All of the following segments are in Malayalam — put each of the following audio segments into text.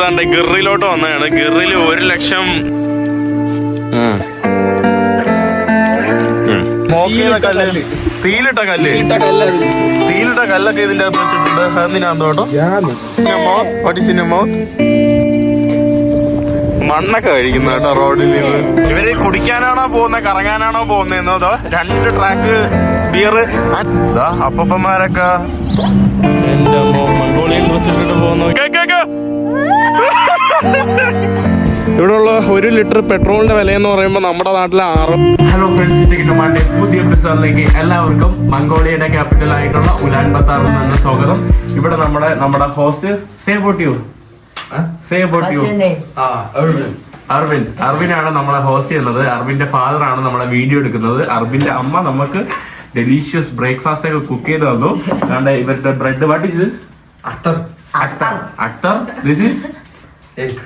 അതാണ്ട് ഗിറിലോട്ട് വന്നതാണ്. ഗിറിൽ ഒരു ലക്ഷം കല്ല്. തീലിട്ട കല്ല്. തീയിലിട്ട കല്ലൊക്കെ ഇതിന്റെ അകത്ത് വെച്ചിട്ടുണ്ട്. അതെന്തിനാന്ന് കേട്ടോ? വാട്ട് ഈസ് ഇൻ മൗത്ത് മണ്ണൊക്കെ കഴിക്കുന്ന കേട്ടോ റോഡിൽ നിന്ന്. ഇവർ കുടിക്കാനാണോ പോകുന്നത് കറങ്ങാനാണോ പോകുന്നതെന്നോ അതോ രണ്ട് ട്രാക്ക് ബിയർ അപ്പന്മാരൊക്കെ എന്റെ മംഗോളിയൻ ഡ്രസ് ഇട്ടിട്ട് പോകുന്നു കേ, കേ, കേ. ഇവിടെയുള്ള ഒരു ലിറ്റർ പെട്രോളിന്റെ വില എന്ന് പറയുമ്പോൾ നമ്മുടെ നാട്ടിലെ ആറ്. ഹലോ ഫ്രണ്ട്സ് ടിക്കറ്റുമാരുടെ പുതിയ എപ്പിസോഡിലേക്ക് എല്ലാവർക്കും മംഗോളിയയുടെ ക്യാപിറ്റൽ ആയിട്ടുള്ള ഉലാൻ ബത്താറിൽ നിന്ന് സ്വാഗതം. ഇവിടെ നമ്മുടെ നമ്മുടെ host say about you say about you Arvin അർവിനാണ് നമ്മളെ ഹോസ്റ്റ് ചെയ്യുന്നത്. അർവിന്റെ ഫാദർ ആണ് നമ്മളെ വീഡിയോ എടുക്കുന്നത്. അർവിന്റെ അമ്മ നമുക്ക് ഡെലീഷ്യസ് ബ്രേക്ക്ഫാസ്റ്റ് ഒക്കെ കുക്ക് ചെയ്ത് തന്നു. അതുകൊണ്ട് ഇവരുടെ ബ്രെഡ് വാട്ട് ഇസ് അക്തർ അക്തർ Akhtar this is Egg.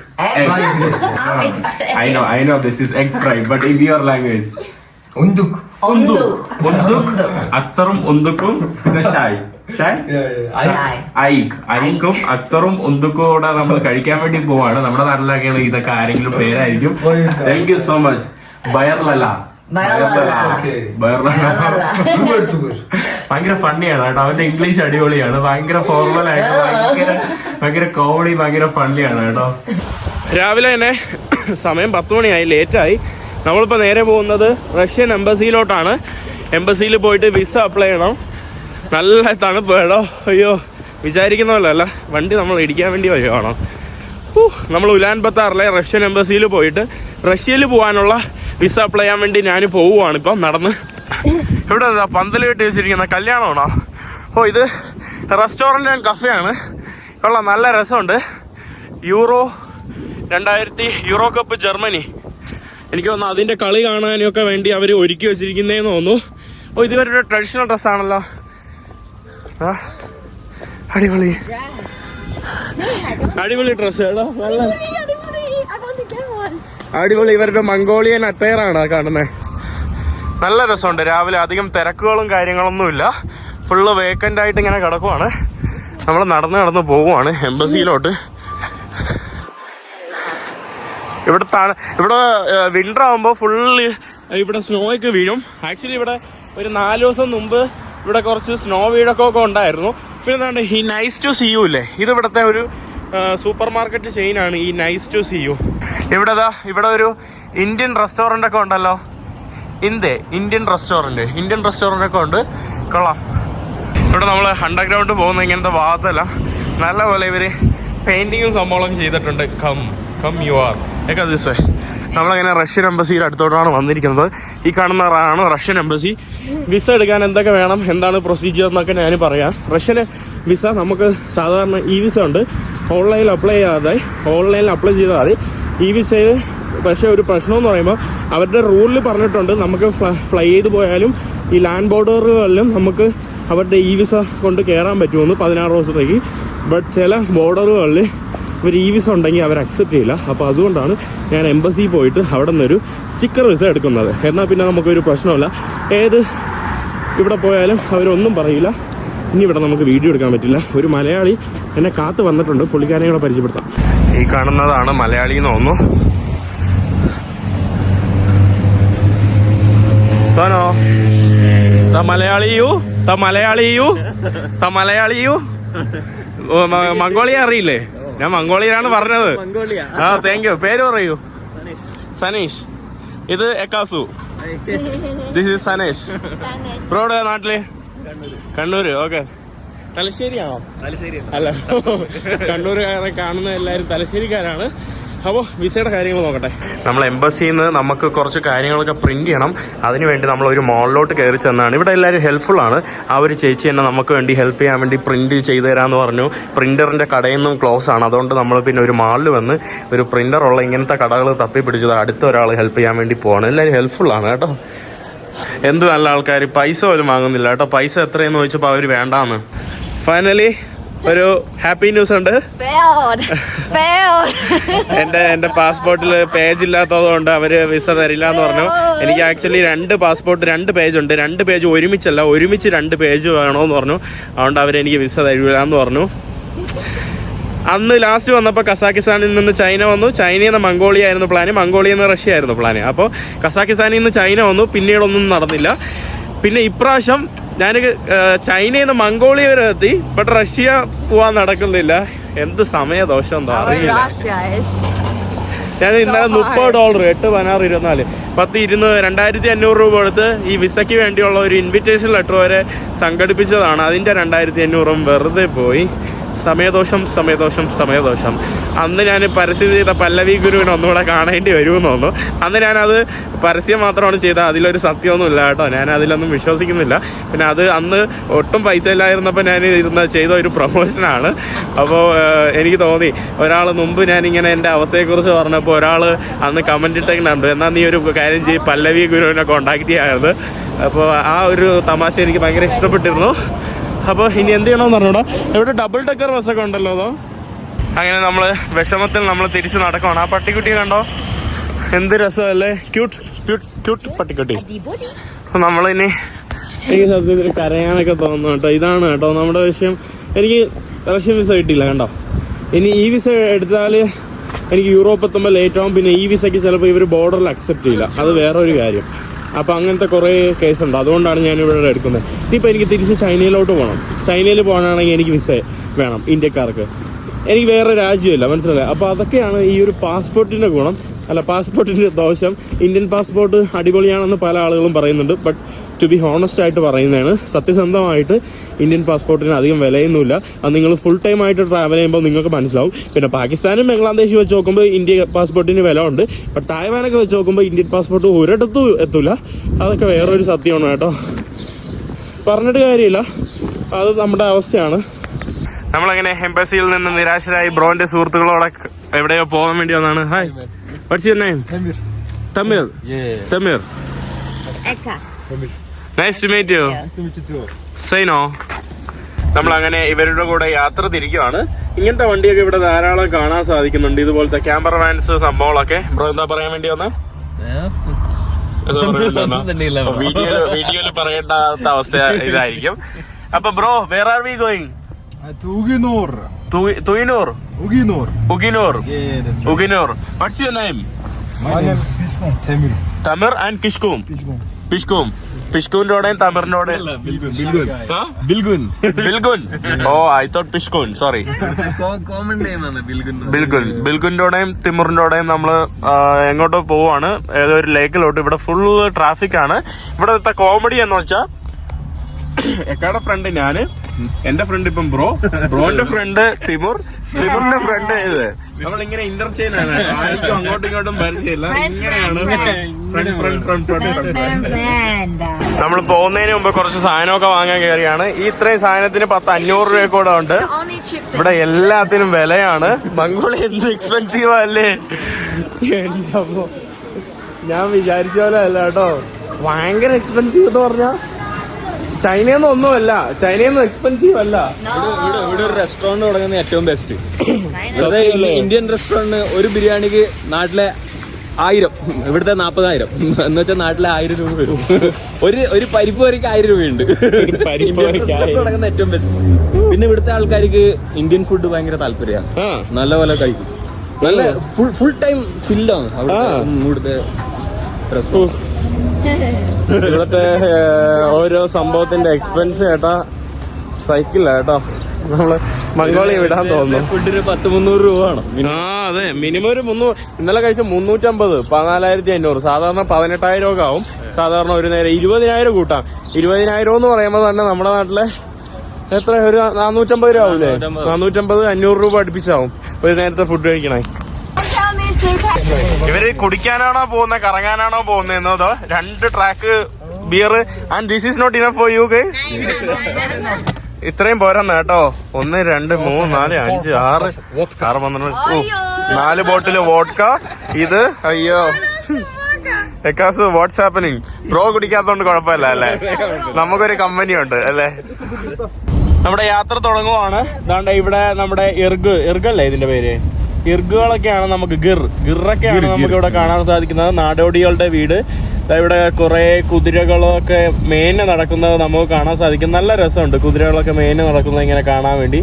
I know, I know this is egg fry, but in your language. Unduk. ഉന്തുക് ഉന്തുക് അക്തറും ഉന്തുക്കും പിന്നെ ഷായ് ഐക്കും അക്തറും ഉന്തുക്കും കൂടെ നമ്മൾ കഴിക്കാൻ വേണ്ടി പോവാണ്. നമ്മുടെ നാട്ടിലൊക്കെയാണ് ഇതൊക്കെ ആരെങ്കിലും പേരായിരിക്കും. താങ്ക് യു സോ മച്ച് ബയർലല്ല ഭയങ്കര ഫണ്ണിയാണ് കേട്ടോ. അവന്റെ ഇംഗ്ലീഷ് അടിപൊളിയാണ്. ഭയങ്കര ഫോർമൽ ആയിട്ട് ഭയങ്കര ഭയങ്കര കോമഡി ഭയങ്കര ഫണ്ണിയാണ് കേട്ടോ. രാവിലെ തന്നെ സമയം പത്ത് മണിയായി ലേറ്റായി. നമ്മളിപ്പോൾ നേരെ പോകുന്നത് റഷ്യൻ എംബസിയിലോട്ടാണ്. എംബസിയിൽ പോയിട്ട് വിസ അപ്ലൈ ചെയ്യണം. നല്ല തണുപ്പ് കേട്ടോ. അയ്യോ വിചാരിക്കുന്ന പോലെ അല്ല. വണ്ടി നമ്മൾ ഇടിക്കാൻ വേണ്ടി വരുവാണോ നമ്മൾ ഉലാൻ ബത്താറിലെ റഷ്യൻ എംബസിയിൽ പോയിട്ട് റഷ്യയിൽ പോകാനുള്ള വിസ അപ്ലൈ ചെയ്യാൻ വേണ്ടി ഞാൻ പോവുകയാണ് ഇപ്പം നടന്ന്. ഇവിടെ പന്തൽ കെട്ടി വെച്ചിരിക്കുന്ന കല്യാണമാണോ? ഓ ഇത് റെസ്റ്റോറന്റ് ആൻഡ് കഫേയാണ് ഉള്ള നല്ല രസമുണ്ട്. യൂറോ രണ്ടായിരത്തി യൂറോ കപ്പ് ജർമ്മനി. എനിക്ക് തോന്നുന്നു അതിന്റെ കളി കാണാനൊക്കെ വേണ്ടി അവർ ഒരുക്കി വെച്ചിരിക്കുന്നതെന്ന് തോന്നുന്നു. ഓ ഇതുവരെ ട്രഡീഷണൽ ഡ്രസ്സാണല്ലോ അടിപൊളി. അടിപൊളി ഡ്രസ്സ് കേട്ടോ നല്ല I want to get one. അടിപൊളി ഇവരുടെ മംഗോളിയൻ അറ്റയർ ആണ് കാണുന്നത് നല്ല രസമുണ്ട്. രാവിലെ അധികം തിരക്കുകളും കാര്യങ്ങളൊന്നുമില്ല. ഫുള്ള് വേക്കന്റ് ആയിട്ട് ഇങ്ങനെ കിടക്കുവാണ്. നമ്മൾ നടന്ന് നടന്ന് പോവുകയാണ് എംബസിയിലോട്ട്. ഇവിടെ താഴെ ഇവിടെ വിന്റർ ആകുമ്പോൾ ഫുള്ള് ഇവിടെ സ്നോയൊക്കെ വീഴും. ആക്ച്വലി ഇവിടെ ഒരു നാല് ദിവസം മുമ്പ് ഇവിടെ കുറച്ച് സ്നോ വീഴൊക്കെ ഉണ്ടായിരുന്നു. പിന്നെ എന്താണ് നൈസ് ടു സി യു ഇല്ലേ? ഇത് ഇവിടുത്തെ ഒരു സൂപ്പർ മാർക്കറ്റ് ചെയിനാണ് ഈ നൈസ് ടു സി യു. ഇവിടെ ഇവിടെ ഒരു ഇന്ത്യൻ റെസ്റ്റോറന്റ് ഒക്കെ ഉണ്ടല്ലോ. India Indian restaurant Indian restaurant ഒക്കെ ഉണ്ട്. കൊള്ളാം. ഇവിടെ നമ്മൾ അണ്ടർഗ്രൗണ്ട് പോകുന്ന ഇങ്ങനത്തെ ഭാഗത്തല്ല. നല്ലപോലെ ഇവർ പെയിന്റിങ്ങും സംഭവങ്ങളൊക്കെ ചെയ്തിട്ടുണ്ട്. Come come you are okay this way നമ്മളങ്ങനെ റഷ്യൻ എംബസിയുടെ അടുത്തോട്ടാണ് വന്നിരിക്കുന്നത്. ഈ കാണുന്ന ആണ് റഷ്യൻ എംബസി. വിസ എടുക്കാൻ എന്തൊക്കെ വേണം? എന്താണ് പ്രൊസീജിയർ എന്നൊക്കെ ഞാൻ പറയാം. റഷ്യൻ വിസ നമുക്ക് സാധാരണ ഇ വിസ ഉണ്ട്. ഓൺലൈനിൽ അപ്ലൈ ചെയ്യാതെ ഓൺലൈനിൽ അപ്ലൈ ചെയ്താൽ മതി. ഈ വിസയിൽ പക്ഷേ ഒരു പ്രശ്നമെന്ന് പറയുമ്പോൾ അവരുടെ റൂളിൽ പറഞ്ഞിട്ടുണ്ട്. നമുക്ക് ഫ്ലൈ ചെയ്ത് പോയാലും ഈ ലാൻഡ് ബോർഡറുകളിലും നമുക്ക് അവരുടെ ഇ വിസ കൊണ്ട് കയറാൻ പറ്റുമെന്ന് പതിനാറ് ദിവസത്തേക്ക്. ബട്ട് ചില ബോർഡറുകളിൽ ഇവർ ഇ വിസ ഉണ്ടെങ്കിൽ അവർ അക്സെപ്റ്റ് ചെയ്യില്ല. അപ്പോൾ അതുകൊണ്ടാണ് ഞാൻ എംബസി പോയിട്ട് അവിടെ നിന്നൊരു സ്റ്റിക്കർ വിസ എടുക്കുന്നത്. എന്നാൽ പിന്നെ നമുക്കൊരു പ്രശ്നമില്ല ഏത് ഇവിടെ പോയാലും അവരൊന്നും പറയില്ല. ഇനി ഇവിടെ നമുക്ക് വീഡിയോ എടുക്കാൻ പറ്റില്ല. ഒരു മലയാളി എന്നെ കാത്തു വന്നിട്ടുണ്ട്. പുള്ളിക്കാരനെ കൂടെ പരിചയപ്പെടുത്താം. ഈ കാണുന്നതാണ് മലയാളി എന്ന് തോന്നുന്നു. സോനോ ത മലയാളിയു ത മലയാളിയു ത മലയാളിയു മംഗോളിയ അറിയില്ലേ? ഞാൻ മംഗോളിയാണ് പറഞ്ഞത്. ആ താങ്ക് യു പേര് പറയൂ. സനീഷ്. ഇത് എക്കാസു. This is Sanesh. ബ്രോഡ് നാട്ടിൽ? കണ്ണൂര്. ഓക്കെ തലശ്ശേരിയാണോ? തലശ്ശേരി അല്ല. കണ്ണൂരുകാരെ കാണുന്ന എല്ലാവരും തലശ്ശേരിക്കാരാണ്. അപ്പോൾ വിസയുടെ കാര്യങ്ങൾ നോക്കട്ടെ. നമ്മൾ എംബസിയിൽ നിന്ന് നമുക്ക് കുറച്ച് കാര്യങ്ങളൊക്കെ പ്രിന്റ് ചെയ്യണം. അതിനുവേണ്ടി നമ്മൾ ഒരു മോളിലോട്ട് കയറി ചെന്നാണ്. ഇവിടെ എല്ലാവരും ഹെൽപ്ഫുൾ ആണ്. ആ ഒരു ചേച്ചി തന്നെ നമുക്ക് വേണ്ടി ഹെൽപ്പ് ചെയ്യാൻ വേണ്ടി പ്രിന്റ് ചെയ്തു തരാമെന്ന് പറഞ്ഞു. പ്രിന്ററിന്റെ കടയിൽ നിന്നും ക്ലോസ് ആണ്. അതുകൊണ്ട് നമ്മൾ പിന്നെ ഒരു മാളിൽ വന്ന് ഒരു പ്രിന്റർ ഉള്ള ഇങ്ങനത്തെ കടകൾ തപ്പി പിടിച്ചത് അടുത്ത ഒരാൾ ഹെൽപ്പ് ചെയ്യാൻ വേണ്ടി പോവാണ്. എല്ലാവരും ഹെൽപ്ഫുൾ ആണ് കേട്ടോ. എന്ത് നല്ല ആൾക്കാർ പൈസ പോലും വാങ്ങുന്നില്ല കേട്ടോ. പൈസ എത്രയെന്ന് ചോദിച്ചപ്പോൾ അവർ വേണ്ടാന്ന്. ഫൈനലി ഒരു ഹാപ്പി ന്യൂസ് ഉണ്ട്. എന്റെ എന്റെ പാസ്പോർട്ടിൽ പേജ് ഇല്ലാത്തതുകൊണ്ട് അവർ വിസ തരില്ല എന്ന് പറഞ്ഞു എനിക്ക് ആക്ച്വലി രണ്ട് പാസ്പോർട്ട് രണ്ട് പേജ് ഉണ്ട്. രണ്ട് പേജ് ഒരുമിച്ചല്ല ഒരുമിച്ച് രണ്ട് പേജ് വേണമെന്ന് പറഞ്ഞു. അതുകൊണ്ട് അവർ എനിക്ക് വിസ തരില്ല എന്ന് പറഞ്ഞു. അന്ന് ലാസ്റ്റ് വന്നപ്പോൾ കസാക്കിസ്ഥാനിൽ നിന്ന് ചൈന വന്നു. ചൈനയിൽ നിന്ന് മംഗോളിയ ആയിരുന്നു പ്ലാന് മംഗോളിയയിൽ നിന്ന് റഷ്യ ആയിരുന്നു പ്ലാന് അപ്പോൾ കസാക്കിസ്ഥാനിൽ നിന്ന് ചൈന വന്നു. പിന്നീടൊന്നും നടന്നില്ല. പിന്നെ ഇപ്രാവശ്യം ഞാൻ ചൈനയിൽ നിന്ന് മംഗോളിയ വരെ എത്തി ബട്ട് റഷ്യ പോവാൻ നടക്കുന്നില്ല. എന്ത് സമയദോഷം എന്താ അറിയില്ല. ഞാൻ ഇന്നലെ മുപ്പത് ഡോളർ എട്ട് പതിനാറ് ഇരുപത്തിനാല് പത്ത് ഇരുന്ന് രണ്ടായിരത്തി അഞ്ഞൂറ് രൂപ കൊടുത്ത് ഈ വിസയ്ക്ക് വേണ്ടിയുള്ള ഒരു ഇൻവിറ്റേഷൻ ലെറ്റർ വരെ സംഘടിപ്പിച്ചതാണ്. അതിന്റെ രണ്ടായിരത്തി അഞ്ഞൂറും വെറുതെ പോയി. സമയദോഷം സമയദോഷം സമയദോഷം. അന്ന് ഞാൻ പരസ്യം ചെയ്ത പല്ലവി ഗുരുവിനെ ഒന്നുകൂടെ കാണേണ്ടി വരുമെന്ന് തോന്നുന്നു. അന്ന് ഞാനത് പരസ്യം മാത്രമാണ് ചെയ്തത്. അതിലൊരു സത്യമൊന്നുമില്ല കേട്ടോ. ഞാൻ അതിലൊന്നും വിശ്വസിക്കുന്നില്ല. പിന്നെ അത് അന്ന് ഒട്ടും പൈസ ഇല്ലായിരുന്നപ്പോൾ ഞാൻ ഇരുന്ന ചെയ്ത ഒരു പ്രൊമോഷനാണ്. അപ്പോൾ എനിക്ക് തോന്നി ഒരാൾ മുമ്പ് ഞാനിങ്ങനെ എന്റെ അവസ്ഥയെക്കുറിച്ച് പറഞ്ഞപ്പോൾ ഒരാൾ അന്ന് കമന്റ് ഇട്ടേക്കുന്നുണ്ട്. എന്നാൽ നീ ഒരു കാര്യം ചെയ്യും പല്ലവി ഗുരുവിനെ കോണ്ടാക്ട് ചെയ്യാറുണ്ട് അപ്പോൾ ആ ഒരു തമാശ എനിക്ക് ഭയങ്കര ഇഷ്ടപ്പെട്ടിരുന്നു. അപ്പോൾ ഇനി എന്ത് ചെയ്യണമെന്ന് പറഞ്ഞൂടാ. ഇവിടെ ഡബിൾ ഡെക്കർ ബസ്സൊക്കെ ഉണ്ടല്ലോ അതോ? അങ്ങനെ നമ്മൾ വിഷമത്തിൽ നമ്മൾ തിരിച്ച് നടക്കണം ആ പട്ടിക്കുട്ടിയെ കണ്ടോ? എന്ത് രസമല്ലേ? ക്യൂട്ട് ക്യൂട്ട് ക്യൂട്ട് പട്ടിക്കുട്ടി. നമ്മളിനി എനിക്ക് സത്യത്തിൽ കരയാനൊക്കെ തോന്നുന്നു കേട്ടോ. ഇതാണ് കേട്ടോ നമ്മുടെ വിഷയം. എനിക്ക് റഷ്യൻ വിസ കിട്ടിയില്ല കണ്ടോ? ഇനി ഈ വിസ എടുത്താൽ എനിക്ക് യൂറോപ്പ് എത്തുമ്പോൾ ലേറ്റ് ആവും. പിന്നെ ഈ വിസയ്ക്ക് ചിലപ്പോൾ ഇവർ ബോർഡറിൽ അക്സെപ്റ്റ് ചെയ്യില്ല. അത് വേറൊരു ഒരു കാര്യം. അപ്പോൾ അങ്ങനത്തെ കുറേ കേസ് ഉണ്ട് അതുകൊണ്ടാണ് ഞാൻ ഇവിടെ എടുക്കുന്നത്. ഇനിയിപ്പോൾ എനിക്ക് തിരിച്ച് ചൈനയിലോട്ട് പോകണം ചൈനയിൽ പോകണമെങ്കിൽ എനിക്ക് വിസ വേണം ഇന്ത്യക്കാർക്ക്. എനിക്ക് വേറെ രാജ്യമില്ല മനസ്സിലായി അപ്പോൾ അതൊക്കെയാണ് ഈ ഒരു പാസ്പോർട്ടിന്റെ ഗുണം. അല്ല പാസ്പോർട്ടിന്റെ ദോഷം. ഇന്ത്യൻ പാസ്പോർട്ട് അടിപൊളിയാണെന്ന് പല ആളുകളും പറയുന്നുണ്ട്. ബട്ട് ടു ബി ഹോണസ്റ്റ് ആയിട്ട് പറയുന്നതാണ് സത്യസന്ധമായിട്ട് ഇന്ത്യൻ പാസ്പോർട്ടിന് അധികം വിലയൊന്നുമില്ല. അത് നിങ്ങൾ ഫുൾ ടൈം ആയിട്ട് ട്രാവൽ ചെയ്യുമ്പോൾ നിങ്ങൾക്ക് മനസ്സിലാവും. പിന്നെ പാകിസ്ഥാനും ബംഗ്ലാദേശും വെച്ച് നോക്കുമ്പോൾ ഇന്ത്യ പാസ്പോർട്ടിന് വില ഉണ്ട് ബട്ട് തായ്വാനൊക്കെ വെച്ച് നോക്കുമ്പോൾ ഇന്ത്യൻ പാസ്പോർട്ട് ഒരിടത്തും എത്തൂല. അതൊക്കെ വേറൊരു സത്യമാണ് കേട്ടോ. പറഞ്ഞിട്ട് കാര്യമില്ല. അത് നമ്മുടെ അവസ്ഥയാണ്. നമ്മളങ്ങനെ എംബസിയിൽ നിന്ന് നിരാശരായി ബ്രോന്റെ സുഹൃത്തുക്കളോടെ എവിടെയോ പോകാൻ വേണ്ടി വന്നാണ്. Hi what's your name? Tamir. Tamir Yeah. Tamir. Eka. Tamir. Nice to meet you. Nice to meet you too. Say no. നമ്മൾ അങ്ങനെ ഇവരുടെ കൂടെ യാത്ര തിരിക്കുവാണ് ഇങ്ങനത്തെ വണ്ടിയൊക്കെ ഇവിടെ ധാരാളം കാണാൻ സാധിക്കുന്നുണ്ട് ഇതുപോലത്തെ ക്യാമറ വാൻസ് സംഭവങ്ങളൊക്കെ ബ്രോ എന്താ പറയാൻ വേണ്ടി വന്ന വീഡിയോ വീഡിയോയിൽ പറയേണ്ടാത്ത അവസ്ഥ ഇതായിരിക്കും അപ്പൊ bro where are we going Uh, തുയിനൂർ Uginor. ഉഗിനൂർ Yeah, that's right. ഉഗിനൂർ what's your name My name is Tamir. Tamir and കിഷ്കും പിഷ്കും പിഷ്കുവിന്റെ കൂടെയും തമിറിന്റെ കൂടെയും Bilgun. ആ? Bilgun Bilgun oh I thought പിഷ്കുൻ സോറി കോമൺ ബിൽഗുൻ ബിൽഗുന്റോടെയും തിമുറിന്റോടെയും നമ്മൾ എങ്ങോട്ടോ പോവാണ്. ഏതോ ഒരു ലേക്കിലോട്ട്. ഇവിടെ ഫുൾ ട്രാഫിക് ആണ്. ഇവിടുത്തെ കോമഡി എന്ന് വെച്ചാ എക്കാടെ ഫ്രണ്ട് ഞാൻ എന്റെ ഫ്രണ്ട് ഇപ്പം ബ്രോ. ബ്രോന്റെ ഫ്രണ്ട് തിമുർ. തിമുറിന്റെ ഫ്രണ്ട് ഇത് നമ്മളിങ്ങനെ ഇന്റർചെയിൻ ആണ്. ആർക്കും അങ്ങോട്ടും ഇങ്ങോട്ടും പരിചയമില്ല. ഇങ്ങനെയാണ്. ഫ്രണ്ട് ഫ്രണ്ട് നമ്മൾ പോകുന്നതിന് മുമ്പ് കുറച്ച് സാധനമൊക്കെ വാങ്ങാൻ കയറിയാണ് ഈ ഇത്രയും സാധനത്തിന് പത്ത് അഞ്ഞൂറ് രൂപ കൂടെ ഉണ്ട്. ഇവിടെ എല്ലാത്തിനും വിലയാണ്. മംഗോളി എന്ത് എക്സ്പെൻസീവ് അല്ലേ? ഞാൻ വിചാരിച്ച പോലെ അല്ല കേട്ടോ. ഭയങ്കര എക്സ്പെൻസീവ് എന്ന് പറഞ്ഞാ ചൈനയൊന്നും ഒന്നുമല്ല. ചൈനയൊന്നും എക്സ്പെൻസീവ് അല്ല. ഇവിടെ ഇവിടെ ഒരു റെസ്റ്റോറന്റ് തുടങ്ങുന്ന ഏറ്റവും ബെസ്റ്റ്. അതെ ഇന്ത്യൻ റെസ്റ്റോറന്റ് ഒരു ബിരിയാണിക്ക് നാട്ടിലെ ആയിരം ഇവിടുത്തെ നാപ്പതായിരം. എന്ന് വെച്ചാൽ നാട്ടിലെ ആയിരം രൂപ വരും. ഒരു ഒരു പരിപ്പ് വരയ്ക്ക് ആയിരം രൂപയുണ്ട്. തുടങ്ങുന്ന ഏറ്റവും ബെസ്റ്റ് പിന്നെ ഇവിടുത്തെ ആൾക്കാർക്ക് ഇന്ത്യൻ ഫുഡ് ഭയങ്കര താല്പര്യമാണ്. നല്ലപോലെ നല്ല പോലെ കഴിക്കും നല്ല ഫുൾ ഫുൾ ടൈം ഫില്ലാണ്. ഇവിടുത്തെ restaurant. ഇവിടുത്തെ ഓരോ സംഭവത്തിന്റെ എക്സ്പെൻസ് കേട്ടാ സൈക്കിളാ കേട്ടോ. നമ്മൾ മംഗോളി വിടാൻ തോന്നുന്നു. ഫുഡിന് പത്ത് മുന്നൂറ് രൂപ ആണ് ആ അതെ. മിനിമം ഒരു മുന്നൂറ് ഇന്നലെ കഴിച്ച മുന്നൂറ്റമ്പത് പതിനാലായിരത്തി അഞ്ഞൂറ് സാധാരണ പതിനെട്ടായിരം ഒക്കെ ആവും. സാധാരണ ഒരു നേരം ഇരുപതിനായിരം കൂട്ടാം. ഇരുപതിനായിരം എന്ന് പറയുമ്പോൾ തന്നെ നമ്മുടെ നാട്ടിലെ എത്ര? ഒരു നാനൂറ്റമ്പത് രൂപ ആവൂലേ? നാനൂറ്റമ്പത്. അഞ്ഞൂറ് രൂപ അടുപ്പിച്ചാവും ഒരു നേരത്തെ ഫുഡ് കഴിക്കണേ Don't tell me to pack. ഇവർ കുടിക്കാനാണോ പോകുന്നത് കറങ്ങാനാണോ പോകുന്നത് അതോ രണ്ട് track beer and this is not enough for you guys ഇത്രയും പോരാന്ന് കേട്ടോ. ഒന്ന് രണ്ട് മൂന്ന് നാല് അഞ്ച് ആറ് ആറ് പന്ത്രണ്ട് ഓ നാല് ബോട്ടിൽ വോട്ട്ക ഇത് അയ്യോ. എക്കാസ് വാട്സ് ഹാപ്പനിങ് ബ്രോ കുടിക്കാത്തോണ്ട് കുഴപ്പമില്ല അല്ലേ? നമുക്കൊരു കമ്പനി ഉണ്ട് അല്ലേ? നമ്മുടെ യാത്ര തുടങ്ങുവാണ്. ഇതാണ്ട് ഇവിടെ നമ്മുടെ ഇർഗ് ഇർഗല്ലേ ഇതിന്റെ പേര്? ഇർഗുകളൊക്കെയാണ് നമുക്ക് ഗിർ. ഗിറൊക്കെയാണ് നമുക്ക് ഇവിടെ കാണാൻ സാധിക്കുന്നത്. നാടോടികളുടെ വീട്. ഇവിടെ കുറെ കുതിരകളൊക്കെ മേഞ്ഞ് നടക്കുന്നത് നമുക്ക് കാണാൻ സാധിക്കും. നല്ല രസമുണ്ട്. കുതിരകളൊക്കെ മേഞ്ഞ് നടക്കുന്നത് ഇങ്ങനെ കാണാൻ വേണ്ടി.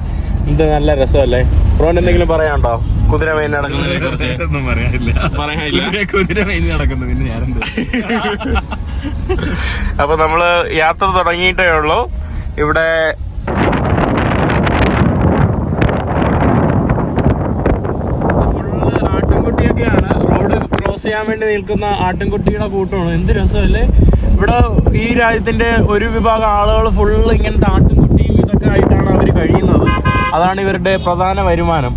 ഇത് നല്ല രസമല്ലേ? ബ്രോൻ എന്തെങ്കിലും പറയാനുണ്ടോ? കുതിര മെയിൻ നടക്കുന്നതിനെ കുറിച്ച് ഒന്നും പറയാനില്ല. പറയാനില്ല. കുതിര കുതിര മേഞ്ഞ് നടക്കുന്നു. പിന്നെ ഞാനെന്ത്? അപ്പൊ നമ്മൾ യാത്ര തുടങ്ങിയിട്ടേ ഉള്ളൂ. ഇവിടെ ഫുള്ള് ആട്ടിൻകുട്ടിയൊക്കെയാണ്. റോഡ് ക്രോസ് ചെയ്യാൻ വേണ്ടി നിൽക്കുന്ന ആട്ടിൻകുട്ടിയുടെ കൂട്ടമാണ്. എന്ത് രസമല്ലേ? ഇവിടെ ഈ രാജ്യത്തിന്റെ ഒരു വിഭാഗം ആളുകൾ ഫുള്ള് ഇങ്ങനത്തെ ആട്ടിൻകുട്ടിയും ഇതൊക്കെ ആയിട്ടാണ് അവർ കഴിയുന്നത്. അതാണ് ഇവരുടെ പ്രധാന വരുമാനം.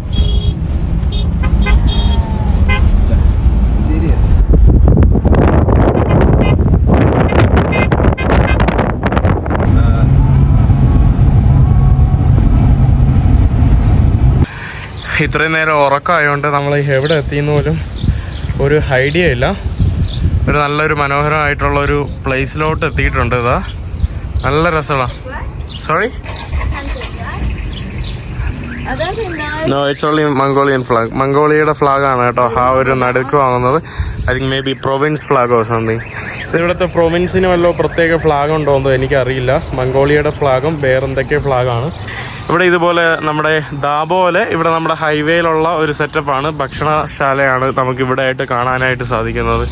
ഇത്രയും നേരം ഉറക്കമായതുകൊണ്ട് നമ്മൾ എവിടെ എത്തിയെന്ന് പോലും ഒരു ഐഡിയ ഇല്ല. ഒരു നല്ലൊരു മനോഹരമായിട്ടുള്ള ഒരു പ്ലേസിലോട്ട് എത്തിയിട്ടുണ്ട് ഇതാ. നല്ല രസമാണ് sorry no it's only Mongolian flag മംഗോളിയയുടെ ഫ്ലാഗാണ് കേട്ടോ. ആ ഒരു നടുക്ക് വാങ്ങുന്നത്. I think maybe province flag or something ഇവിടുത്തെ പ്രൊവിൻസിന് വല്ല പ്രത്യേക ഫ്ലാഗ് ഉണ്ടോ എന്ന് എനിക്കറിയില്ല. മംഗോളിയയുടെ ഫ്ലാഗും വേറെന്തൊക്കെ ഫ്ലാഗാണ് ഇവിടെ ഇതുപോലെ നമ്മുടെ ദാബോലെ ഇവിടെ നമ്മുടെ ഹൈവേയിലുള്ള ഒരു സെറ്റപ്പാണ്. ഭക്ഷണശാലയാണ് നമുക്ക് ഇവിടെ ആയിട്ട് കാണാനായിട്ട് സാധിക്കുന്നത്.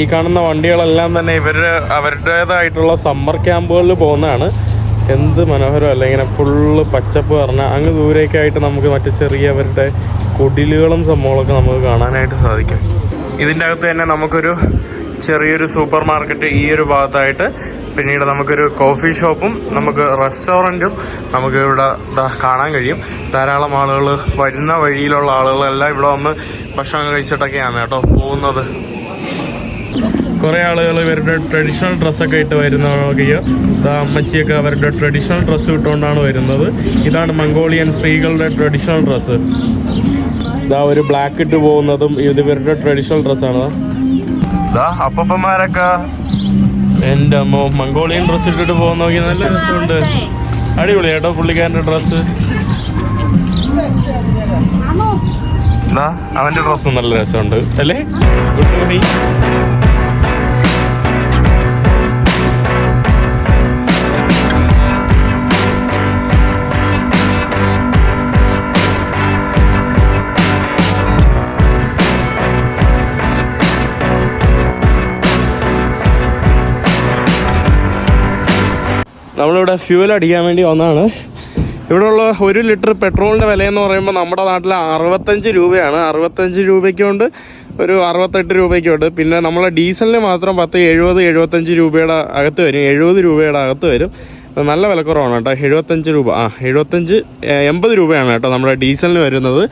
ഈ കാണുന്ന വണ്ടികളെല്ലാം തന്നെ ഇവർ അവരുടേതായിട്ടുള്ള സമ്മർ ക്യാമ്പുകളിൽ പോകുന്നതാണ്. എന്ത് മനോഹരമല്ല ഇങ്ങനെ ഫുള്ള് പച്ചപ്പ് പറഞ്ഞാൽ അങ്ങ് ദൂരേക്കായിട്ട് നമുക്ക് മറ്റു ചെറിയവരുടെ കുടിലുകളും സംഭവങ്ങളൊക്കെ നമുക്ക് കാണാനായിട്ട് സാധിക്കും. ഇതിന്റെ അകത്ത് തന്നെ നമുക്കൊരു ചെറിയൊരു സൂപ്പർ മാർക്കറ്റ് ഈ ഒരു ഭാഗത്തായിട്ട് പിന്നീട് നമുക്കൊരു കോഫി ഷോപ്പും നമുക്ക് റെസ്റ്റോറന്റും നമുക്ക് ഇവിടെ കാണാൻ കഴിയും. ധാരാളം ആളുകൾ വരുന്ന വഴിയിലുള്ള ആളുകളെല്ലാം ഇവിടെ വന്ന് ഭക്ഷണം കഴിച്ചിട്ടൊക്കെയാണ് കേട്ടോ പോകുന്നത്. കുറെ ആളുകൾ ഇവരുടെ ട്രഡീഷണൽ ഡ്രസ്സൊക്കെ ഇട്ട് വരുന്ന നോക്കിയോ ദാ അമ്മച്ചിയൊക്കെ അവരുടെ ട്രഡീഷണൽ ഡ്രസ്സ് ഇട്ടുകൊണ്ടാണ് വരുന്നത്. ഇതാണ് മംഗോളിയൻ സ്ത്രീകളുടെ ട്രഡീഷണൽ ഡ്രസ്സ് ഇതാ ഒരു ബ്ലാക്ക് ഇട്ട് പോകുന്നതും ഇത് ഇവരുടെ ട്രഡീഷണൽ ഡ്രസ്സാണ് ദാ അപ്പപ്പന്മാരൊക്കെ എന്റെ അമ്മ മംഗോളിയൻ ഡ്രസ് ഇട്ടിട്ട് പോകാൻ നോക്കി നല്ല രസമുണ്ട്. അടിപൊളി കേട്ടോ പുള്ളിക്കാരന്റെ ഡ്രസ്സ് അവന്റെ അവന്റെ ഡ്രസ്സ് നല്ല രസമുണ്ട്. അല്ലേ? ഗുഡ് മോർണിംഗ് നമ്മളിവിടെ ഫ്യൂവൽ അടിക്കാൻ വേണ്ടി വന്നതാണ്. ഇവിടെയുള്ള ഒരു ലിറ്റർ പെട്രോളിന്റെ വിലയെന്ന് പറയുമ്പോൾ നമ്മുടെ നാട്ടിൽ അറുപത്തഞ്ച് രൂപയാണ്. അറുപത്തഞ്ച് രൂപയ്ക്കുണ്ട് ഒരു അറുപത്തെട്ട് രൂപയ്ക്കുണ്ട് പിന്നെ നമ്മളെ ഡീസലിന് മാത്രം പത്ത് എഴുപത് എഴുപത്തഞ്ച് രൂപയുടെ അകത്ത് വരും. എഴുപത് രൂപയുടെ അകത്ത് വരും. നല്ല വിലക്കുറവാണ് കേട്ടോ. എഴുപത്തഞ്ച് രൂപ. ആ എഴുപത്തഞ്ച് എൺപത് രൂപയാണ് കേട്ടോ നമ്മുടെ ഡീസലിന് വരുന്നത്.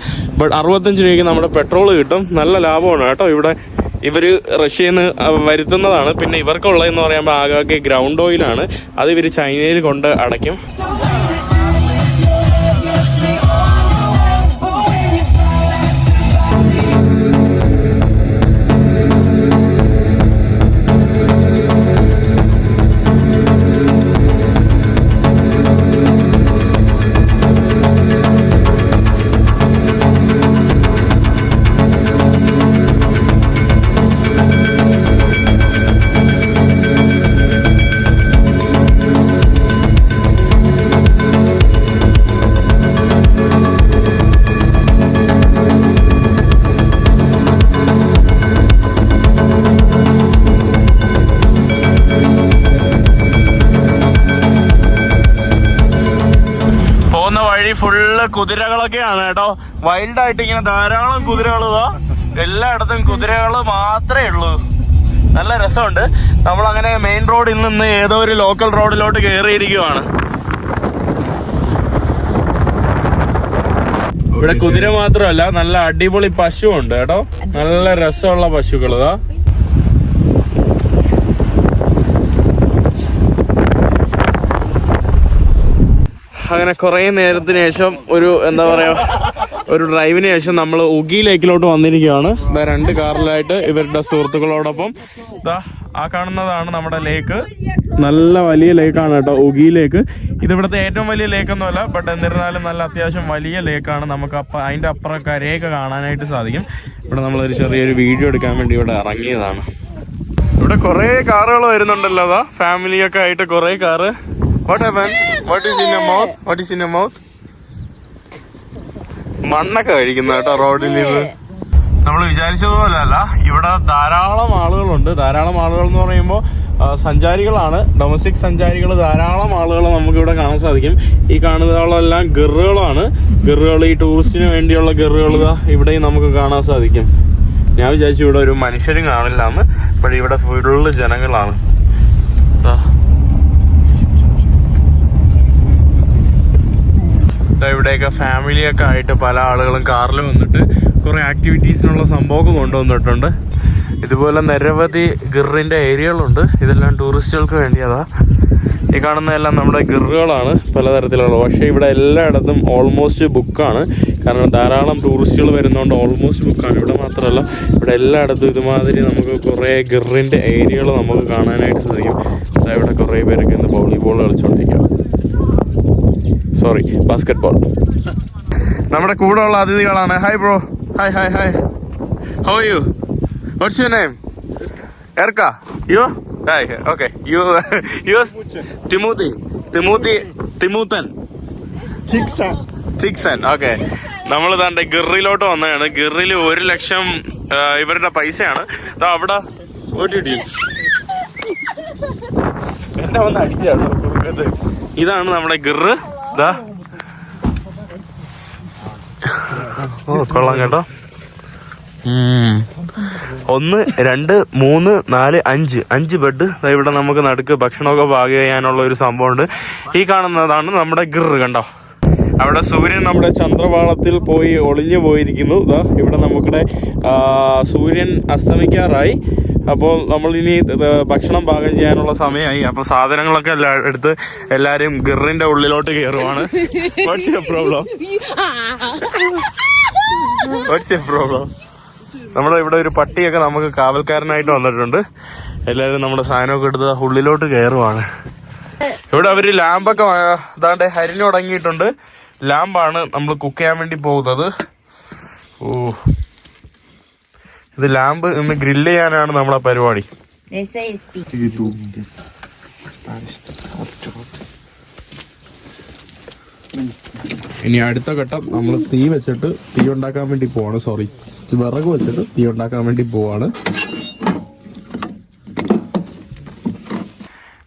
ബട്ട് അറുപത്തഞ്ച് രൂപയ്ക്ക് നമ്മുടെ പെട്രോൾ കിട്ടും. നല്ല ലാഭമാണ് കേട്ടോ ഇവിടെ. ഇവർ റഷ്യയിൽ നിന്ന് വരുത്തുന്നതാണ്. പിന്നെ ഇവർക്കുള്ളതെന്ന് പറയുമ്പോൾ ആകെ ഗ്രൗണ്ട് ഓയിലാണ് അത് ഇവർ ചൈനയിൽ കൊണ്ട് അടയ്ക്കും. കുതിരകളൊക്കെയാണ് കേട്ടോ. വൈൽഡായിട്ട് ഇങ്ങനെ ധാരാളം കുതിരകൾ ഇതാ. എല്ലായിടത്തും കുതിരകൾ മാത്രമേ ഉള്ളൂ. നല്ല രസമുണ്ട്. നമ്മൾ അങ്ങനെ മെയിൻ റോഡിൽ നിന്ന് ഏതോ ഒരു ലോക്കൽ റോഡിലോട്ട് കയറിയിരിക്കുവാണ് ഇവിടെ കുതിര മാത്രമല്ല നല്ല അടിപൊളി പശു ഉണ്ട് കേട്ടോ. നല്ല രസമുള്ള പശുക്കൾ ഇതാ. അങ്ങനെ കുറേ നേരത്തിന് ശേഷം ഒരു എന്താ പറയാ ഒരു ഡ്രൈവിന് ശേഷം നമ്മൾ ഉഗി ലേക്കിലോട്ട് വന്നിരിക്കുകയാണ്. ഇതാ രണ്ട് കാറിലായിട്ട് ഇവരുടെ സുഹൃത്തുക്കളോടൊപ്പം. ഇതാ ആ കാണുന്നതാണ് നമ്മുടെ ലേക്ക്. നല്ല വലിയ ലേക്കാണ് കേട്ടോ ഉഗി ലേക്ക്. ഇത് ഇവിടുത്തെ ഏറ്റവും വലിയ ലേക്കൊന്നുമല്ല ബട്ട് എന്നിരുന്നാലും നല്ല അത്യാവശ്യം വലിയ ലേക്കാണ് നമുക്ക് അപ്പ അതിന്റെ അപ്പുറം കരയൊക്കെ കാണാനായിട്ട് സാധിക്കും. ഇവിടെ നമ്മളൊരു ചെറിയൊരു വീഡിയോ എടുക്കാൻ വേണ്ടി ഇവിടെ ഇറങ്ങിയതാണ്. ഇവിടെ കുറേ കാറുകൾ വരുന്നുണ്ടല്ലോ അതാ ഫാമിലിയൊക്കെ ആയിട്ട് കുറേ car what happen what is in your mouth what is in your mouth മണ്ണൊക്കെ കഴിക്കുന്ന കേട്ടോ റോഡിൽ നിന്ന് നമ്മൾ വിചാരിച്ചതുപോലെ അല്ല ഇവിടെ ധാരാളം ആളുകളുണ്ട്. ധാരാളം ആളുകൾ എന്ന് പറയുമ്പോൾ സഞ്ചാരികളാണ്. ഡൊമസ്റ്റിക് സഞ്ചാരികൾ ധാരാളം ആളുകൾ നമുക്ക് ഇവിടെ കാണാൻ സാധിക്കും. ഈ കാണുന്നതെല്ലാം ഗറുകളാണ്. ഗറുകൾ ഈ ടൂറിസ്റ്റിന് വേണ്ടിയുള്ള ഗറുകൾ ഇവിടെയും നമുക്ക് കാണാൻ സാധിക്കും. ഞാൻ വിചാരിച്ചു ഇവിടെ ഒരു മനുഷ്യരും കാണില്ല എന്ന് ഇവിടെ ഫുള്ള് ജനങ്ങളാണ് ദാ. ദാ ഇവിടെയൊക്കെ ഫാമിലിയൊക്കെ ആയിട്ട് പല ആളുകളും കാറിൽ വന്നിട്ട് കുറേ ആക്ടിവിറ്റീസിനുള്ള സംഭവമൊക്കെ കൊണ്ടുവന്നിട്ടുണ്ട്. ഇതുപോലെ നിരവധി ഗിറിന്റെ ഏരിയകളുണ്ട്. ഇതെല്ലാം ടൂറിസ്റ്റുകൾക്ക് വേണ്ടിയതാ. ഈ കാണുന്നതെല്ലാം നമ്മുടെ ഗിറുകളാണ് പലതരത്തിലുള്ള. പക്ഷേ ഇവിടെ എല്ലായിടത്തും ഓൾമോസ്റ്റ് ബുക്കാണ് കാരണം ധാരാളം ടൂറിസ്റ്റുകൾ വരുന്നതുകൊണ്ട് ഓൾമോസ്റ്റ് ബുക്കാണ് ഇവിടെ മാത്രമല്ല ഇവിടെ എല്ലായിടത്തും ഇതുമാതിരി നമുക്ക് കുറേ ഗിറിന്റെ ഏരിയകൾ നമുക്ക് കാണാനായിട്ട് സാധിക്കും. ഇവിടെ കുറേ പേരൊക്കെ ഇന്ന് വോളിബോൾ കളിച്ചുകൊണ്ടിരിക്കുക സോറി ബാസ്കറ്റ് ബോൾ നമ്മുടെ കൂടെ ഉള്ള അതിഥികളാണ് hi bro hi hi hi how you what's your name എർക്ക you hi okay you you തിമൂത്തി തിമൂത്തി തിമൂത്തൻ ചിക്സൻ ഓക്കെ നമ്മൾ തന്റെ ഗിറിലോട്ട് വന്നതാണ്. ഗിറിൽ ഒരു ലക്ഷം ഇവരുടെ പൈസയാണ്. ദാ അവിടെ ഓട്ടിട്ടി എന്നെ വന്ന് അടിച്ചാണ് ഇതാണ് നമ്മുടെ ഗിറ്. ഓ കൊള്ളാം കേട്ടോ. ഒന്ന് രണ്ട് മൂന്ന് നാല് അഞ്ച്. അഞ്ച് ബെഡ്. ഇവിടെ നമുക്ക് നടുക്ക് ഭക്ഷണമൊക്കെ പാകം ചെയ്യാനുള്ള ഒരു സംഭവമുണ്ട്. ഈ കാണുന്നതാണ് നമ്മുടെ ഗിർ കണ്ടോ? അവിടെ സൂര്യൻ നമ്മുടെ ചന്ദ്രവാളത്തിൽ പോയി ഒളിഞ്ഞു പോയിരിക്കുന്നു. ഇതാ ഇവിടെ നമുക്കിടെ സൂര്യൻ അസ്തമിക്കാറായി. അപ്പോൾ നമ്മളിനി ഭക്ഷണം പാകം ചെയ്യാനുള്ള സമയമായി. അപ്പോൾ സാധനങ്ങളൊക്കെ എല്ലാ എടുത്ത് എല്ലാവരും ഗിറിന്റെ ഉള്ളിലോട്ട് കയറുവാണ്. What's your problem what's your problem നമ്മുടെ ഇവിടെ ഒരു പട്ടിയൊക്കെ നമുക്ക് കാവൽക്കാരനായിട്ട് വന്നിട്ടുണ്ട്. എല്ലാവരും നമ്മുടെ സാധനമൊക്കെ എടുത്ത് ഉള്ളിലോട്ട് കയറുവാണ്. ഇവിടെ അവർ ലാമ്പൊക്കെ അതാണ്ട് ദാണ്ടെ ഹരിഞ്ഞു തുടങ്ങിയിട്ടുണ്ട്. ലാമ്പാണ് നമ്മൾ കുക്ക് ചെയ്യാൻ വേണ്ടി പോകുന്നത്. ഓ. ഇത് ലാമ്പ് ഇന്ന് ഗ്രില്ല് ചെയ്യാനാണ് നമ്മളെ പരിപാടി. ഇനി അടുത്ത ഘട്ടം നമ്മൾ തീ വെച്ചിട്ട് തീ ഉണ്ടാക്കാൻ വേണ്ടി പോവാണ്. സോറി വിറക് വെച്ചിട്ട് തീ ഉണ്ടാക്കാൻ വേണ്ടി പോവാണ്.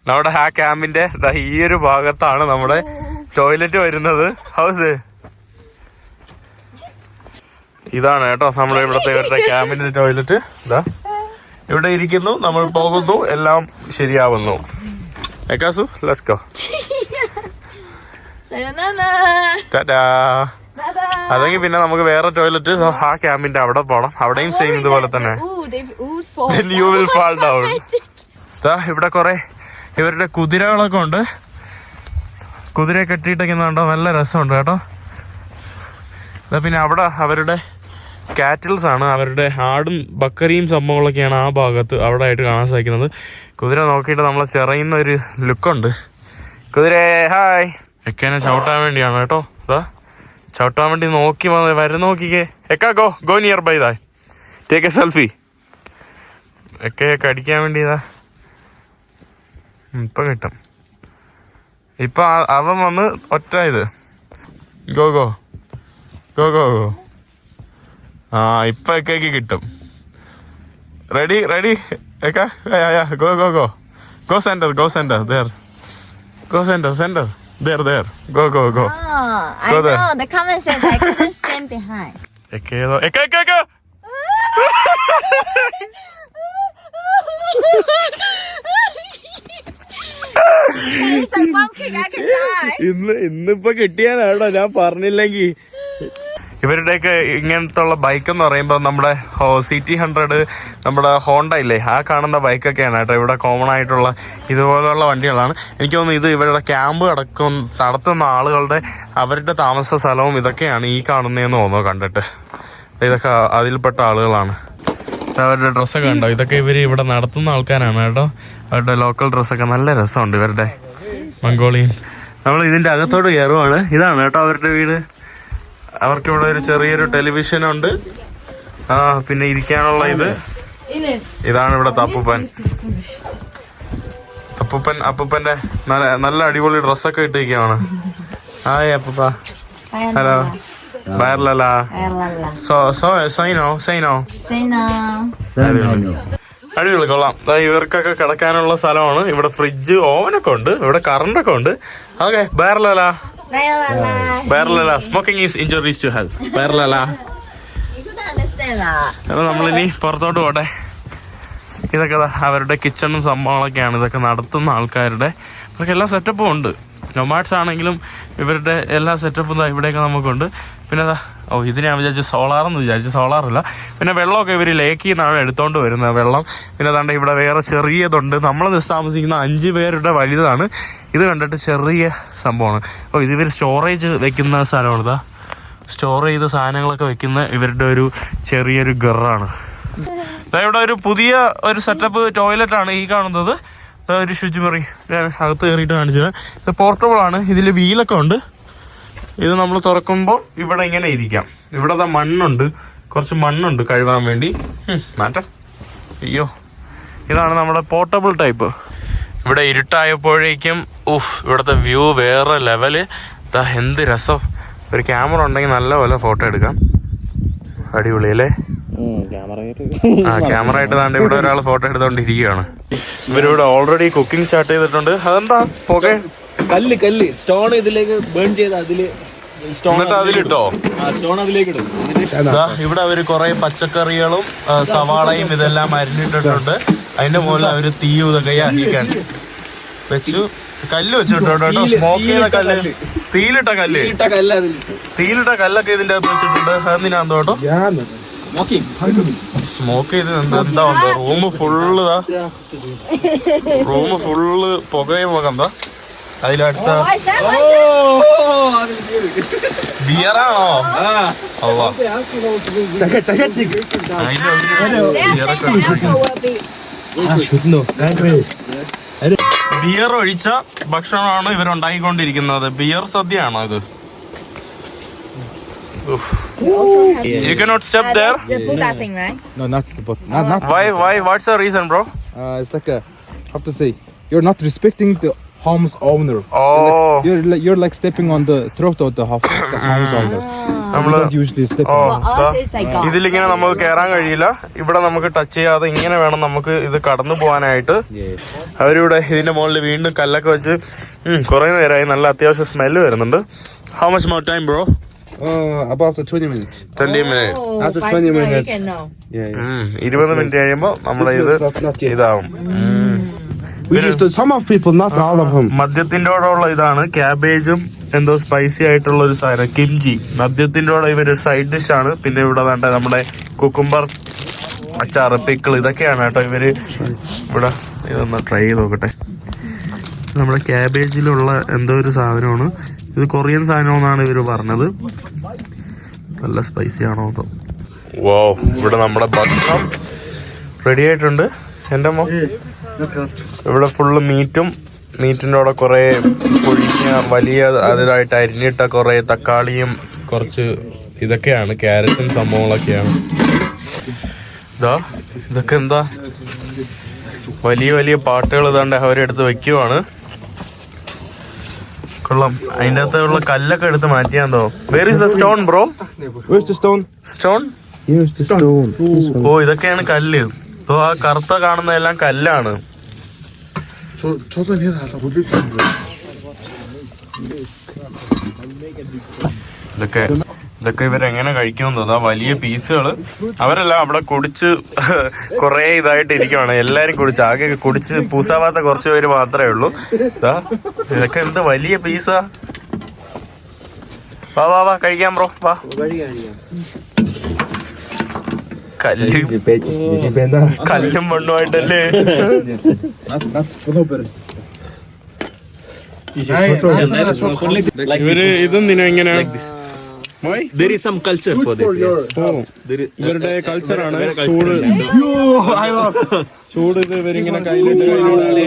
നമ്മുടെ ആ ക്യാമ്പിന്റെ ഈ ഒരു ഭാഗത്താണ് നമ്മുടെ ടോയ്ലറ്റ് വരുന്നത്. ഹൗസ് ഇതാണ് കേട്ടോ നമ്മുടെ ഇവിടുത്തെ ഇവരുടെ ക്യാമ്പിന്റെ ടോയ്ലറ്റ്. ഇതാ. ഇവിടെ ഇരിക്കുന്നു നമ്മൾ പോകുന്നു എല്ലാം ശരിയാവുന്നു. എക്കാസു Sayonara. ടാറ്റാ പിന്നെ നമുക്ക് വേറെ ടോയ്ലറ്റ് ആ ക്യാമ്പിന്റെ അവിടെ പോണം. അവിടെയും സെയിം ഇതുപോലെ തന്നെ. ഇവിടെ കുറെ ഇവരുടെ കുതിരകളൊക്കെ ഉണ്ട്. കുതിരയെ കെട്ടിയിട്ടൊക്കെ നല്ല രസമുണ്ട് കേട്ടോ. ദാ പിന്നെ അവിടെ അവരുടെ കാറ്റിൽസ് ആണ്. അവരുടെ ആടും ബക്കറിയും സംഭവങ്ങളൊക്കെയാണ് ആ ഭാഗത്ത് അവിടെ ആയിട്ട് കാണാൻ സാധിക്കുന്നത്. കുതിര നോക്കിയിട്ട് നമ്മളെ ചെറിയുന്ന ഒരു ലുക്കുണ്ട്. കുതിര ഹായ്. എക്കേനെ ചവിട്ടാൻ വേണ്ടിയാണ് കേട്ടോ. അതാ ചവിട്ടാൻ വേണ്ടി നോക്കി വരും നോക്കിക്കേ. എക്കാ ഗോ ഗോ നിയർ ബൈ ദാ. ടേക്ക് എ സെൽഫി എക്കയൊക്കെ അടിക്കാൻ വേണ്ടി ഇതാ ഇപ്പൊ കിട്ടും. ഇപ്പൊ അവൻ വന്ന് ഒറ്റ ഇത്. Go go go go go ആ ഇപ്പൊ എക്കേക്ക് കിട്ടും. റെഡി റെഡി എക്ക? Go go go go centre go centre there go centre centre there there go go go Oh, I there. The I couldn't stand behind. എക്ക എക്ക It's like one kick, I can die. ഇന്ന് ഇന്നിപ്പോ കിട്ടിയാലാണോ ഞാൻ പറഞ്ഞില്ലെങ്കി. ഇവരുടെയൊക്കെ ഇങ്ങനത്തെ ഉള്ള ബൈക്ക് എന്ന് പറയുമ്പോൾ നമ്മുടെ സി ടി ഹൺഡ്രഡ് നമ്മുടെ ഹോണ്ട ഇല്ലേ? ആ കാണുന്ന ബൈക്കൊക്കെയാണ് കേട്ടോ. ഇവിടെ കോമൺ ആയിട്ടുള്ള ഇതുപോലുള്ള വണ്ടികളാണ്. എനിക്ക് തോന്നുന്നു ഇത് ഇവരുടെ ക്യാമ്പ് അടക്കം നടത്തുന്ന ആളുകളുടെ അവരുടെ താമസ സ്ഥലവും ഇതൊക്കെയാണ് ഈ കാണുന്നതെന്ന് തോന്നുന്നു കണ്ടിട്ട്. ഇതൊക്കെ അതിൽപ്പെട്ട ആളുകളാണ്. അവരുടെ ഡ്രസ്സൊക്കെ ഉണ്ടോ ഇതൊക്കെ ഇവർ ഇവിടെ നടത്തുന്ന ആൾക്കാരാണ് കേട്ടോ. അവരുടെ ലോക്കൽ ഡ്രസ്സൊക്കെ നല്ല രസമുണ്ട് ഇവരുടെ. മംഗോളിയൻ. നമ്മൾ ഇതിന്റെ അകത്തോട്ട് കയറുവാണ് ഇതാണ് കേട്ടോ അവരുടെ വീട്. അവർക്ക് ഇവിടെ ഒരു ചെറിയൊരു ടെലിവിഷൻ ഉണ്ട്. ആ പിന്നെ ഇരിക്കാനുള്ള ഇത്. ഇതാണ് ഇവിടെ അപ്പൂപ്പൻ അപ്പൂപ്പൻ അപ്പൂപ്പന്റെ നല്ല നല്ല അടിപൊളി ഡ്രസ്സൊക്കെ ഇട്ടിരിക്കുകയാണ് ഹായ് അപ്പൂപ്പ. ഹലോ വയറിലല്ലോ. സോ സോ സൈനോ സൈനോ no. അടിപൊളി കൊള്ളാം. ഇവർക്കൊക്കെ കിടക്കാനുള്ള സ്ഥലമാണ്. ഇവിടെ ഫ്രിഡ്ജ് ഓവനൊക്കെ ഉണ്ട്. ഇവിടെ കറണ്ട് ഒക്കെ ഉണ്ട്. Okay Airlala. വയറിലല്ല smoking is injuries to health. എന്നാൽ നമ്മളിനി പുറത്തോട്ട് പോട്ടെ. ഇതൊക്കെ അവരുടെ കിച്ചണും സംഭവങ്ങളൊക്കെയാണ്. ഇതൊക്കെ നടത്തുന്ന ആൾക്കാരുടെ ഇവർക്ക് എല്ലാ സെറ്റപ്പും ഉണ്ട്. നൊമാഡ്സ് ആണെങ്കിലും ഇവരുടെ എല്ലാ സെറ്റപ്പും ഇവിടെയൊക്കെ നമുക്കുണ്ട്. പിന്നെ അതാ ഓ ഇത് ഞാൻ വിചാരിച്ചു സോളാറെന്ന് വിചാരിച്ചു സോളാറല്ല പിന്നെ വെള്ളമൊക്കെ ഇവർ ലേക്കിൽ നിന്നാണ് എടുത്തോണ്ട് വരുന്നത് വെള്ളം. പിന്നെ അതാണ്ട് ഇവിടെ വേറെ ചെറിയതുണ്ട്. നമ്മൾ താമസിക്കുന്ന അഞ്ച് പേരുടെ വലുതാണ്. ഇത് കണ്ടിട്ട് ചെറിയ സംഭവമാണ്. ഓ ഇത് ഇവർ സ്റ്റോറേജ് വെക്കുന്ന സ്ഥലമാണ് ഇതാ സ്റ്റോർ ചെയ്ത സാധനങ്ങളൊക്കെ വെക്കുന്ന ഇവരുടെ ഒരു ചെറിയൊരു ഗറാണ് ഇവിടെ ഒരു പുതിയ ഒരു സെറ്റപ്പ് ടോയ്ലറ്റ് ആണ് ഈ കാണുന്നത്. ഒരു ശുചിമുറി മുറി. അകത്ത് കയറിയിട്ട് കാണിച്ചത് ഇത് പോർട്ടബിൾ ആണ്. ഇതിൽ വീലൊക്കെ ഉണ്ട്. ഇത് നമ്മൾ തുറക്കുമ്പോൾ ഇവിടെ ഇങ്ങനെ ഇരിക്കാം. ഇവിടെ അതാ മണ്ണുണ്ട്. കുറച്ച് മണ്ണുണ്ട് കഴുകാൻ വേണ്ടി. മാറ്റം. അയ്യോ. ഇതാണ് നമ്മുടെ പോർട്ടബിൾ ടൈപ്പ് ഇവിടെ ഇരുട്ടായപ്പോഴേക്കും ഉഫ് ഇവിടുത്തെ വ്യൂ വേറെ ലെവൽ എന്ത് രസം. ഒരു ക്യാമറ ഉണ്ടെങ്കിൽ നല്ല പോലെ ഫോട്ടോ എടുക്കാം. അടിപൊളി അല്ലേ? ആ ക്യാമറ ആയിട്ട് താണ്ട് ഇവിടെ ഒരാൾ ഫോട്ടോ എടുത്തോണ്ടിരിക്കുകയാണ്. ഇവരിവിടെ ഓൾറെഡി കുക്കിംഗ് സ്റ്റാർട്ട് ചെയ്തിട്ടുണ്ട്. അതെന്താ? പുക. കല്ല് കല്ല്. സ്റ്റോൺ ഇതിലേക്ക് ബേൺ ചെയ്ത് അതിൽ എന്നിട്ട് അതിലിട്ടോ? ഇവിടെ അവർ കുറെ പച്ചക്കറികളും സവാളയും ഇതെല്ലാം അരിഞ്ഞിട്ടിട്ടുണ്ട്. അതിന്റെ മുകളിൽ അവർ തീ അരിക്കാൻ വെച്ചു. കല്ല് വെച്ചിട്ടുണ്ട് സ്മോക്ക് ചെയ്ത കല്ല്. തീലിട്ട കല്ല്. തീലിട്ട കല്ലൊക്കെ ഇതിന്റെ അകത്ത് വെച്ചിട്ടുണ്ട്. അതെന്തിനാന്തോ കേട്ടോ. നോക്കിങ് സ്മോക്ക് ചെയ്ത് എന്താ ഉണ്ടോ? റൂം ഫുള്ള് റൂം ഫുള്ള് പുകയും പുക എന്താ? അതിലടുത്ത ബിയറാണോ അള്ളാ. that? Their ബിയർ ഒഴിച്ച ഭക്ഷണമാണ് ഇവരുണ്ടാക്കിക്കൊണ്ടിരിക്കുന്നത് ബിയർ സദ്യയാണോ ഇത് You cannot step Uh, there. the Buddha thing, right? No, not the Buddha. Not, not. why? Why? What's the reason, bro? Uh, it's like a. Have to say? You're not respecting the home's owner. Oh. You're like, you're like stepping on the throat of the, house, the home's owner. You നമ്മൾ don't usually step. on. Like. ഇതിലിങ്ങനെ നമുക്ക് കയറാൻ കഴിയില്ല ഇവിടെ നമുക്ക് ടച്ച് ചെയ്യാതെ ഇങ്ങനെ വേണം നമുക്ക് ഇത് കടന്നു പോകാനായിട്ട് അവരിവിടെ ഇതിന്റെ മുകളിൽ വീണ്ടും കല്ലൊക്കെ വെച്ച് കുറെ നേരമായി നല്ല അത്യാവശ്യം സ്മെല്ല് വരുന്നുണ്ട് how much more time bro Uh, about 20 minutes. Twenty minute Oh, After 20 minutes. Yeah, yeah. ഇരുപത് മിനിറ്റ് കഴിയുമ്പോ നമ്മുടെ ഇത്. ഇതാവും. We used to, some of people, not all of them. മദ്യത്തിന്റെയോടുള്ള ഇതാണ് ക്യാബേജും എന്തോ സ്പൈസി ആയിട്ടുള്ള ഒരു സാധനം കിംജി മദ്യത്തിന്റെയോടെ ഇവർ സൈഡ് ഡിഷ് ആണ്. പിന്നെ ഇവിടെ വേണ്ട നമ്മുടെ കുക്കുംബർ അച്ചാറ് പിക്കിൾ ഇതൊക്കെയാണ് കേട്ടോ ഇവർ. ഇവിടെ ഇതൊന്ന് ട്രൈ ചെയ്ത് നോക്കട്ടെ. നമ്മുടെ ക്യാബേജിലുള്ള എന്തോ ഒരു സാധനമാണ്. ഇത് കൊറിയൻ സാധനമെന്നാണ് ഇവർ പറഞ്ഞത്. നല്ല സ്പൈസി ആണോ അതോ വോ ഇവിടെ നമ്മുടെ ഭക്ഷണം റെഡി ആയിട്ടുണ്ട്. എന്റെ മോ ഇവിടെ ഫുള്ള് മീറ്റും മീറ്റിന്റെ കൂടെ കുറേ പൊഴിഞ്ഞ വലിയ അതിലായിട്ട് അരിഞ്ഞിട്ട കുറേ തക്കാളിയും കുറച്ച് ഇതൊക്കെയാണ് ക്യാരറ്റും സംഭവങ്ങളൊക്കെയാണ്. ഇതാ ഇതൊക്കെ എന്താ? വലിയ വലിയ പാട്ടുകൾ ഇതാണ്ട് അവരെടുത്ത് വെക്കുവാണ്. കൊള്ളാം. അതിന്റെ അകത്തുള്ള കല്ലൊക്കെ എടുത്ത് മാറ്റിയാന്തോ where is the stone bro stone the stone? Stone Here's the stone. ഓ ഇതൊക്കെയാണ് കല്ല്. ഇപ്പൊ ആ കറുത്ത കാണുന്ന എല്ലാം കല്ലാണ് ഇതൊക്കെ ഇതൊക്കെ ഇവരെങ്ങനെ കഴിക്കുമെന്നതാ വലിയ പീസുകൾ അവരെല്ലാം അവിടെ കുടിച്ച് കുറേ ഇതായിട്ട് ഇരിക്കുവാണ്. എല്ലാരും കുടിച്ച് ആകെ കുടിച്ച് പൂസാവാത്ത കുറച്ച് പേര് മാത്രമേ ഉള്ളൂ. ദാ, ഇതൊക്കെ എന്ത് വലിയ പീസാ? വാ വാ വാ കഴിക്കാം ബ്രോ. വാ. കല്ല് കല്ലും മണ്ണുമായിട്ടല്ലേ? ഇവർ ഇതെന്തിനാ ഇങ്ങനെ? Yeah. ഇവരുടെ കൾച്ചറാണ് ചൂട്. ചൂട് ഇത് ഇവരിങ്ങനെ കയ്യിലിട്ട് കയ്യിലിട്ട്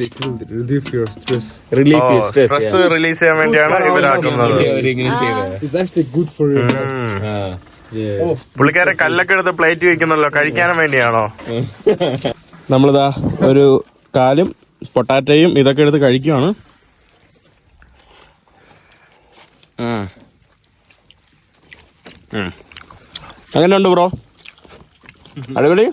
it relieve your stress. Relieve your oh, stress. Release ചെയ്യാൻ വേണ്ടിയാണ് oh. പുള്ളിക്കാരെ കല്ലൊക്കെ എടുത്ത് പ്ലേറ്റ് വെക്കുന്നല്ലോ കഴിക്കാനും വേണ്ടിയാണോ? നമ്മളിതാ ഒരു കാലും പൊട്ടാറ്റയും ഇതൊക്കെ എടുത്ത് കഴിക്കുവാണ്. ആ. ഉം. ബ്രോ? അടിപൊളി.